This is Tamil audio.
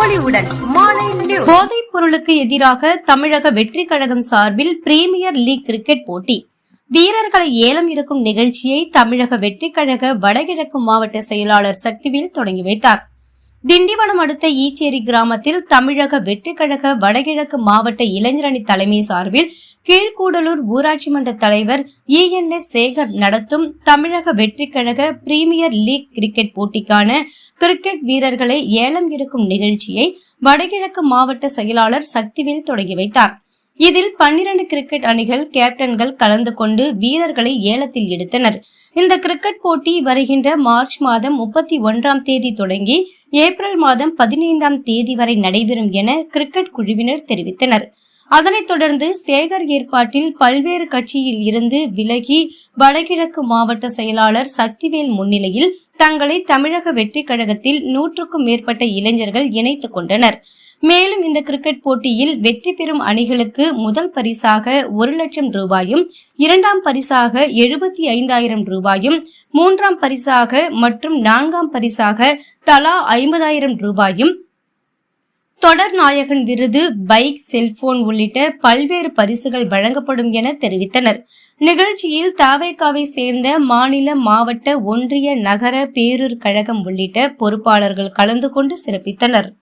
பொலிவுடன் போதைப் பொருளுக்கு எதிராக தமிழக வெற்றி கழகம் சார்பில் பிரீமியர் லீக் கிரிக்கெட் போட்டி. வீரர்களை ஏலம் எடுக்கும் நிகழ்ச்சியை தமிழக வெற்றி கழக வடகிழக்கு மாவட்ட செயலாளர் சக்திவேல் தொடங்கி வைத்தார். திண்டிவனம் அடுத்த ஈச்சேரி கிராமத்தில் தமிழக வெற்றி கழக வடகிழக்கு மாவட்ட இளைஞரணி தலைமை சார்பில் கீழ்கூடலூர் ஊராட்சி மன்ற தலைவர் இ என் எஸ் சேகர் நடத்தும் தமிழக வெற்றி கழக பிரீமியர் லீக் கிரிக்கெட் போட்டிக்கான கிரிக்கெட் வீரர்களை ஏலம் எடுக்கும் நிகழ்ச்சியை வடகிழக்கு மாவட்ட செயலாளர் சக்திவேல் தொடங்கி வைத்தார். இதில் பன்னிரண்டு கிரிக்கெட் அணிகள் கேப்டன்கள் கலந்து கொண்டு வீரர்களை ஏலத்தில் எடுத்தனர். இந்த கிரிக்கெட் போட்டி வருகின்ற மார்ச் மாதம் முப்பத்தி ஒன்றாம் தேதி தொடங்கி ஏப்ரல் மாதம் பதினைந்தாம் தேதி வரை நடைபெறும் என கிரிக்கெட் குழுவினர் தெரிவித்தனர். அதனைத் தொடர்ந்து சேகர் ஏற்பாட்டில் பல்வேறு கட்சியில் இருந்து விலகி வடகிழக்கு மாவட்ட செயலாளர் சக்திவேல் முன்னிலையில் தங்களை தமிழக வெற்றி கழகத்தில் நூற்றுக்கும் மேற்பட்ட இளைஞர்கள் இணைத்துக் கொண்டனர். மேலும் இந்த கிரிக்கெட் போட்டியில் வெற்றி பெறும் அணிகளுக்கு முதல் பரிசாக ஒரு லட்சம் ரூபாயும் இரண்டாம் பரிசாக எழுபத்தி ஐந்தாயிரம் ரூபாயும் மூன்றாம் பரிசாக மற்றும் நான்காம் பரிசாக தலா ஐம்பதாயிரம் ரூபாயும் தொடர் நாயகன் விருது பைக் செல்போன் உள்ளிட்ட பல்வேறு பரிசுகள் வழங்கப்படும் என தெரிவித்தனர். நிகழ்ச்சியில் தாவேக்காவை சேர்ந்த மாநில மாவட்ட ஒன்றிய நகர பேரூர் கழகம் உள்ளிட்ட பொறுப்பாளர்கள் கலந்து கொண்டு சிறப்பித்தனர்.